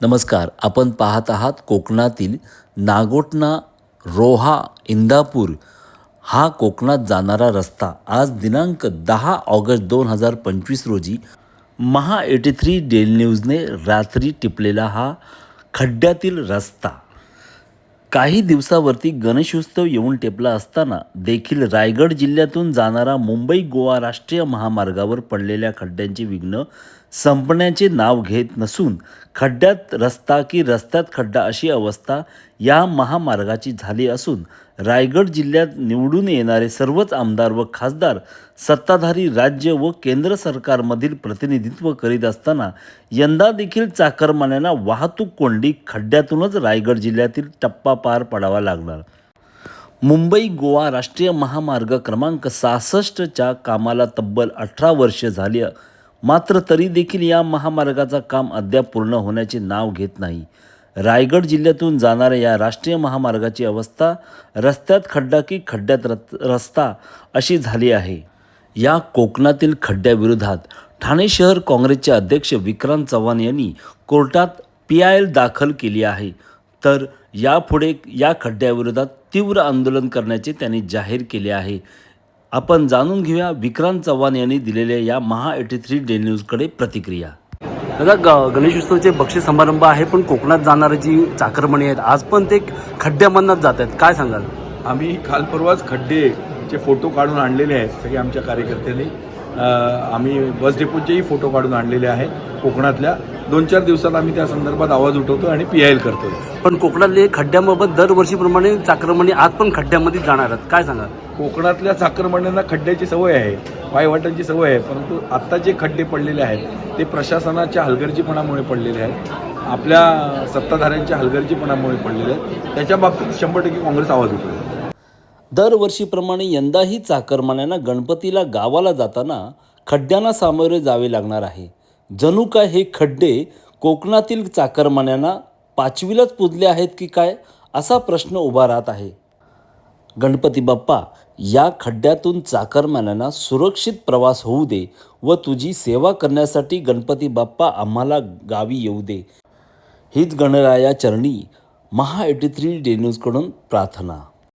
नमस्कार आपण पाहत आहात कोकणातील नागोटणा रोहा इंदापूर. हा कोकणात जाणारा रस्ता आज दिनांक दहा ऑगस्ट दोन हजार पंचवीस रोजी महा एटी थ्री डेल न्यूजने रात्री टिपलेला हा खड्ड्यातील रस्ता. काही दिवसावरती गणेशोत्सव येऊन टेपला असताना देखील रायगड जिल्ह्यातून जाणारा मुंबई गोवा राष्ट्रीय महामार्गावर पडलेल्या खड्ड्यांचे विघ्न संपण्याचे नाव घेत नसून खड्ड्यात रस्ता की रस्त्यात खड्डा अशी अवस्था या महामार्गाची झाली असून रायगड जिल्ह्यात निवडून येणारे सर्वच आमदार व खासदार सत्ताधारी राज्य व केंद्र सरकारमधील प्रतिनिधित्व करीत असताना यंदा देखील चाकरमान्यांना वाहतूक कोंडी खड्ड्यातूनच रायगड जिल्ह्यातील टप्पा पार पडावा लागणार मुंबई गोवा राष्ट्रीय महामार्ग क्रमांक सहासष्टच्या कामाला तब्बल अठरा वर्ष झाली. मात्र तरी देखील या महामार्गाचा काम अद्याप पूर्ण होण्याचे नाव घेत नाही. रायगड जिल्ह्यातून जाणाऱ्या या राष्ट्रीय महामार्गाची अवस्था रस्त्यात खड्डा की खड्ड्यात रस्ता अशी झाली आहे. या कोकणातील खड्ड्याविरोधात ठाणे शहर काँग्रेसचे अध्यक्ष विक्रांत चव्हाण यांनी कोर्टात पी आय एल दाखल केली आहे. तर यापुढे या खड्ड्याविरोधात तीव्र आंदोलन करण्याचे त्यांनी जाहीर केले आहे. आपण जाणून घेऊया विक्रांत चव्हाण यांनी दिलेल्या या महा एटी थ्री डे न्यूजकडे प्रतिक्रिया. दादा ग गणेशोत्सवचे बक्षीस समारंभ आहे पण कोकणात जाणारी जी चाकरमणी आहेत आज पण ते खड्ड्यामधनच जात आहेत. काय सांगाल? आम्ही काल परवाच खड्डेचे फोटो काढून आणलेले आहेत सगळे आमच्या कार्यकर्त्यांनी. आम्ही बस डेपोचेही फोटो काढून आणलेले आहेत कोकणातल्या. दोन चार दिवसात आम्ही त्या संदर्भात आवाज उठवतो आणि पी आय एल करतोय. पण कोकणातले खड्ड्याबाबत दरवर्षीप्रमाणे चाकरमणी आज पण खड्ड्यामध्ये जाणार आहेत. काय सांगाल? कोकणातल्या चाकरमान्यांना खड्ड्याची सवय आहे पायवाटांची सवय आहे परंतु आत्ता जे खड्डे पडलेले आहेत ते प्रशासनाच्या हलगर्जीपणामुळे पडलेले आहेत. आपल्या सत्ताधाऱ्यांच्या हलगर्जीपणामुळे पडलेले आहेत. त्याच्या बाबतीत शंभर टक्के काँग्रेस आवाज उठवेल दरवर्षीप्रमाणे यंदाही चाकरमान्यांना गणपतीला गावाला जाताना खड्ड्यांना सामोरे जावे लागणार आहे. जणू काय हे खड्डे कोकणातील चाकरमान्यांना पाचवीलाच पुजले आहेत की काय असा प्रश्न उभा राहत आहे. गणपती बाप्पा या खड्ड्यातून चाकरमान्यांना सुरक्षित प्रवास होऊ दे व तुझी सेवा करण्यासाठी गणपती बाप्पा आम्हाला गावी येऊ दे. हीच गणराया चरणी महा एटी थ्री डे न्यूजकडून प्रार्थना.